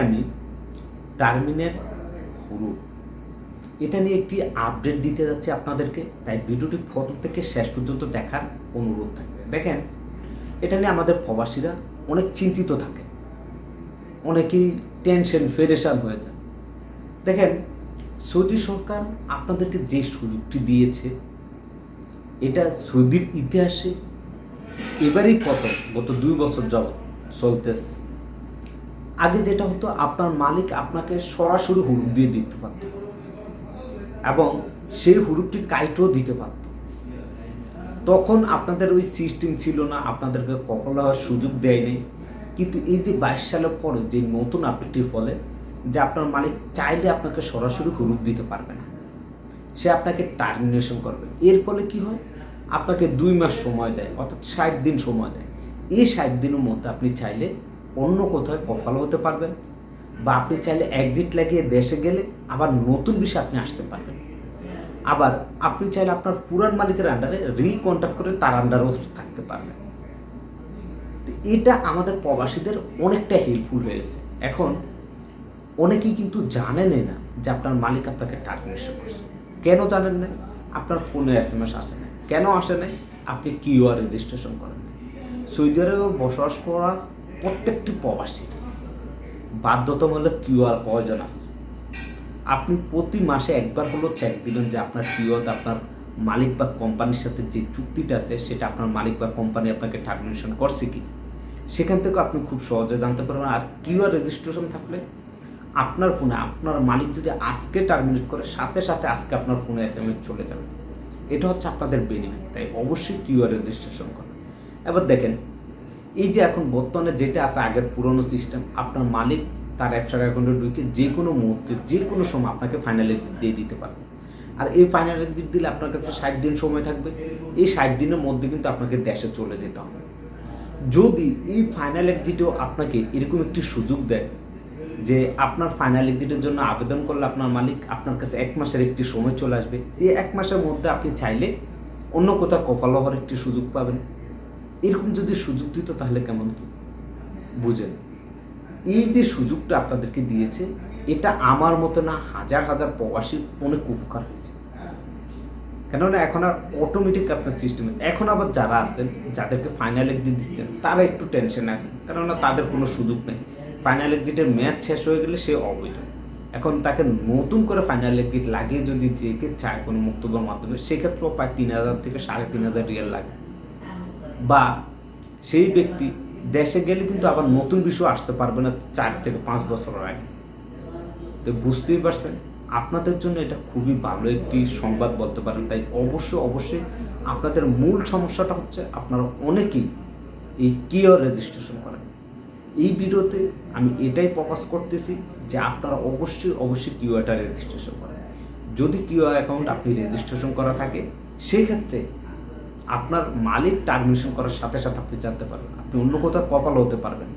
আমি টার্মিনেট হুরু এটা নিয়ে একটি আপডেট দিতে যাচ্ছি আপনাদেরকে, তাই ভিডিওটি ফটো থেকে শেষ পর্যন্ত দেখার অনুরোধ থাকবে। দেখেন, এটা নিয়ে আমাদের প্রবাসীরা অনেক চিন্তিত থাকে। অনেকেই টেনশন ফেরেশান হয়ে যায়। দেখেন, সৌদি সরকার আপনাদেরকে যে সুযোগটি দিয়েছে, এটা সৌদির ইতিহাসে এবারই প্রথম, গত দুই বছর যাবৎ চলতেছে। আগে যেটা হতো, আপনার মালিক আপনাকে সরাসরি হুরুপ দিয়ে দিতে পারত। এবং সেই হুরুপটি কাইটও দিতে পারত। তখন আপনাদের ওই সিস্টেম ছিল না, আপনাদেরকে কখনো সুযোগ দেয়নি কিন্তু এই যে বাইশ সালের পরে যে নতুন আপডেটটি ফলে যে আপনার মালিক চাইলে আপনাকে সরাসরি হুরুপ দিতে পারবে না। সে আপনাকে টার্মিনেশন করবে। এর ফলে কি হয়? আপনাকে দুই মাস সময় দেয়, অর্থাৎ ষাট দিন সময় দেয়। এই ষাট দিনের মধ্যে আপনি চাইলে অন্য কোথাও কপাল হতে পারবেন বা আপনি চাইলে একজিট লাগিয়ে দেশে গেলে আবার নতুন বিষয়ে আপনি আসতে পারবেন। আবার আপনি চাইলে আপনার পুরান মালিকের আন্ডারে রিকন্ট্যাক্ট করে তার আন্ডারেও থাকতে পারবেন। এটা আমাদের প্রবাসীদের অনেকটা হেল্পফুল হয়েছে। এখন অনেকেই কিন্তু জানেনই না যে আপনার মালিক আপনাকে টার্মিনেশন করছে। কেন জানেন না? আপনার ফোনে এস এম এস আসে না। কেন আসে নাই? আপনি কিউআর রেজিস্ট্রেশন করেন সৌদি আরবে বসবাস করা প্রত্যেকটি প্রবাসী বাধ্যতামূলক কিউআর প্রয়োজন আছে আপনি প্রতি মাসে একবার হলো চেক দিবেন যে আপনার কিউআর আপনার মালিক বা কোম্পানির সাথে যে চুক্তিটা আছে, সেটা আপনার মালিক বা কোম্পানি আপনাকে টার্মিনেশন করছে কি সেখান থেকে আপনি খুব সহজে জানতে পারবেন। আর কিউআর রেজিস্ট্রেশন থাকলে আপনার ফোনে, আপনার মালিক যদি আজকে টার্মিনেট করে, সাথে সাথে আজকে আপনার ফোনে এস এম এস চলে যাবে। এটা হচ্ছে আপনাদের বেনিফিট তাই অবশ্যই কিউআর রেজিস্ট্রেশন করেন। এবার দেখেন এই যে এখন বর্তমানে যেটা আছে আগের পুরনো সিস্টেম আপনার মালিক তার ব্যবসার অ্যাকাউন্টে ঢুকে যে কোনো মুহূর্তে, যে কোনো সময় আপনাকে ফাইনাল দিয়ে দিতে পারবে। আর এই ফাইনাল এক্সিট দিলে আপনার কাছে ষাট দিন সময় থাকবে। এই ষাট দিনের মধ্যে কিন্তু আপনাকে দেশে চলে যেতে হবে। যদি এই ফাইনাল এক্সিটেও আপনাকে এরকম একটি সুযোগ দেয় যে আপনার ফাইনাল এক্সিটের জন্য আবেদন করলে আপনার মালিক আপনার কাছে এক মাসের একটি সময় চলে আসবে। এই এক মাসের মধ্যে আপনি চাইলে অন্য কোথাও কপাল হওয়ার একটি সুযোগ পাবেন। এরকম যদি সুযোগ দিত তাহলে কেমন কি বুঝেন, এই যে সুযোগটা আপনাদেরকে দিয়েছে, এটা আমার মতো না হাজার হাজার প্রবাসীর অনেক উপকার হয়েছে। কেননা এখন আর অটোমেটিক আপনার সিস্টেমে এখন আবার যারা আছেন, যাদেরকে ফাইনাল এক্সিট দিচ্ছেন তারা একটু টেনশনে আছেন। কেননা তাদের কোনো সুযোগ নেই। ফাইনাল এক্সিটের ম্যাচ শেষ হয়ে গেলে সে অবৈধ। এখন তাকে নতুন করে ফাইনাল এক্সিট লাগিয়ে যদি যেতে চায় কোনো মুক্তবার মাধ্যমে, সেক্ষেত্রেও প্রায় তিন হাজার থেকে সাড়ে তিন হাজার রিয়াল লাগে বা সেই ব্যক্তি দেশে গেলে কিন্তু আবার নতুন বিষয় আসতে পারবে না চার থেকে পাঁচ বছর আগে। তো বুঝতেই পারছেন? আপনাদের জন্য এটা খুবই ভালো একটি সংবাদ বলতে পারেন। তাই অবশ্যই অবশ্যই আপনাদের মূল সমস্যাটা হচ্ছে আপনারা অনেকেই এই কিওর রেজিস্ট্রেশন করেন। এই ভিডিওতে আমি এটাই প্রকাশ করতেছি যে আপনারা অবশ্যই অবশ্যই কিওয়াটা রেজিস্ট্রেশন করেন। যদি কিউ অ্যাকাউন্ট আপনি রেজিস্ট্রেশন করা থাকে সেই ক্ষেত্রে আপনার মালিক টার্মিনেশন করার সাথে সাথে আপনি জানতে পারবেন। আপনি অন্য কোথাও কপাল হতে পারবেন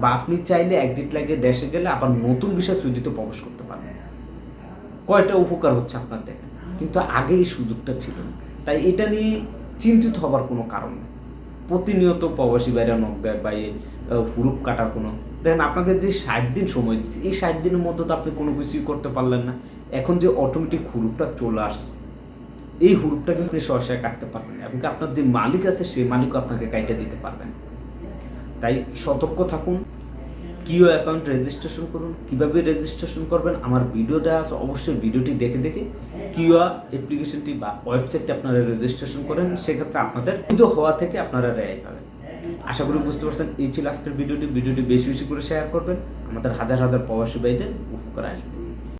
বা আপনি চাইলে একজিট লাগিয়ে দেশে গেলে আবার নতুন বিষয় সুইদিতে প্রবেশ করতে পারবেন। কয়টা উপকার হচ্ছে আপনার দেখেন কিন্তু আগে এই সুযোগটা ছিল না। তাই এটা নিয়ে চিন্তিত হবার কোনো কারণ নেই। প্রতিনিয়ত প্রবাসী বাইরে নখ দেয় বা হুরুপ কাটার কোনো দেখেন, আপনাকে যে ষাট দিন সময় দিচ্ছে এই ষাট দিনের মধ্যে তো আপনি কোনো কিছুই করতে পারলেন না। এখন যে অটোমেটিক হুরুপটা চলে আসছে এই হুরুপটা কিন্তু আপনি সহসায় কাটতে পারবেন না এবং কি আপনার যে মালিক আছে সেই মালিকও আপনাকে কাইটা দিতে পারবেন তাই সতর্ক থাকুন, কিও অ্যাকাউন্ট রেজিস্ট্রেশন করুন। কীভাবে রেজিস্ট্রেশন করবেন আমার ভিডিও দেওয়া আছে, অবশ্যই ভিডিওটি দেখে দেখে কিউআ অ্যাপ্লিকেশনটি বা ওয়েবসাইটটি আপনারা রেজিস্ট্রেশন করেন, সেক্ষেত্রে আপনাদের ভিডিও হওয়া থেকে আপনারা রেয়াই পাবেন। আশা করি বুঝতে পারছেন, এই ছিল আজকের ভিডিওটি। ভিডিওটি বেশি বেশি করে শেয়ার করবেন। আমাদের হাজার হাজার প্রবাসী ভাইদের উপকার আসবে।